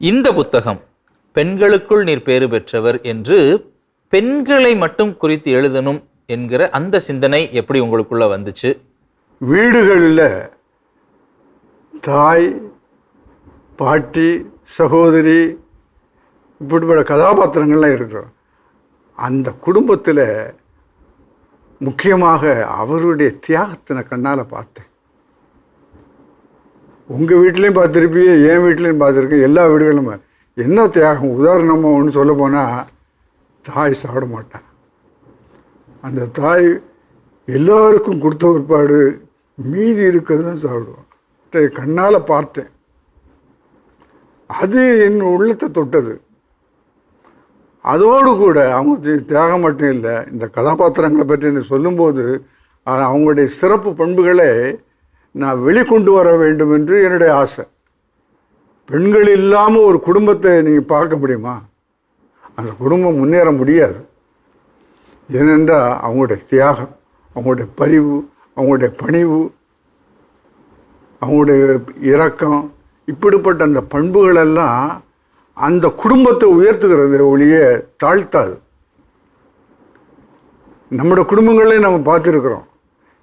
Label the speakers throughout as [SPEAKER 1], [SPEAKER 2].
[SPEAKER 1] இந்த புத்தகம் பெண்களுக்குள் நீர் பேறு பெற்றவர் என்று பெண்களை மட்டும் குறித்து எழுதணும் என்கிற அந்த சிந்தனை எப்படி உங்களுக்குள்ள வந்துச்சு?
[SPEAKER 2] வீடுகளில் தாய் பாட்டி சகோதரி இப்படிப்பட்ட கதாபாத்திரங்கள்லாம் இருக்கிறோம். அந்த குடும்பத்தில் முக்கியமாக அவருடைய தியாகத்தை நான் கண்ணால் பார்த்தேன். உங்கள் வீட்லேயும் பார்த்துருப்பீங்க என் வீட்லேயும் பார்த்துருக்கேன் எல்லா வீடுகளும் என்ன தியாகம்? உதாரணமாக ஒன்று சொல்ல போனால் தாய் சாப்பிட மாட்டான் அந்த தாய் எல்லாருக்கும் கொடுத்த ஒருபாடு மீதி இருக்கிறது தான் சாப்பிடுவான் கண்ணால் பார்த்தேன். அது என் உள்ளத்தை தொட்டது. அதோடு கூட அவங்க தி- தியாகம் மட்டும் இல்லை இந்த கதாபாத்திரங்களை பற்றி எனக்கு சொல்லும்போது அவங்களுடைய சிறப்பு பண்புகளை நான் வெளிக்கொண்டு வர வேண்டும் என்று என்னுடைய ஆசை. பெண்கள் இல்லாமல் ஒரு குடும்பத்தை நீங்கள் பார்க்க முடியுமா? அந்த குடும்பம் முன்னேற முடியாது. ஏனென்றால் அவங்களுடைய தியாகம் அவங்களுடைய பரிவு அவங்களுடைய பணிவு அவங்களுடைய இரக்கம் இப்படிப்பட்ட அந்த பண்புகளெல்லாம் அந்த குடும்பத்தை உயர்த்துகிறது ஒழிய தாழ்த்தாது. நம்முடைய குடும்பங்களே நம்ம பார்த்துருக்குறோம்.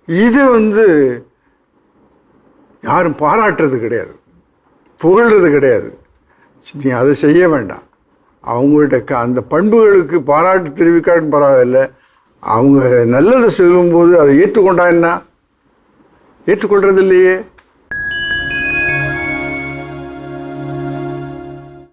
[SPEAKER 2] இது வந்து யாரும் பாராட்டுறது கிடையாது. புகழ்றது கிடையாது. நீ அதை செய்ய வேண்டாம். அவங்கள்ட்ட க அந்த பண்புகளுக்கு பாராட்டு தெரிவிக்காட்டும் பரவாயில்ல. அவங்க நல்லதை சொல்லும்போது அதை ஏற்றுக்கொண்டா என்ன? ஏற்றுக்கொள்றது இல்லையே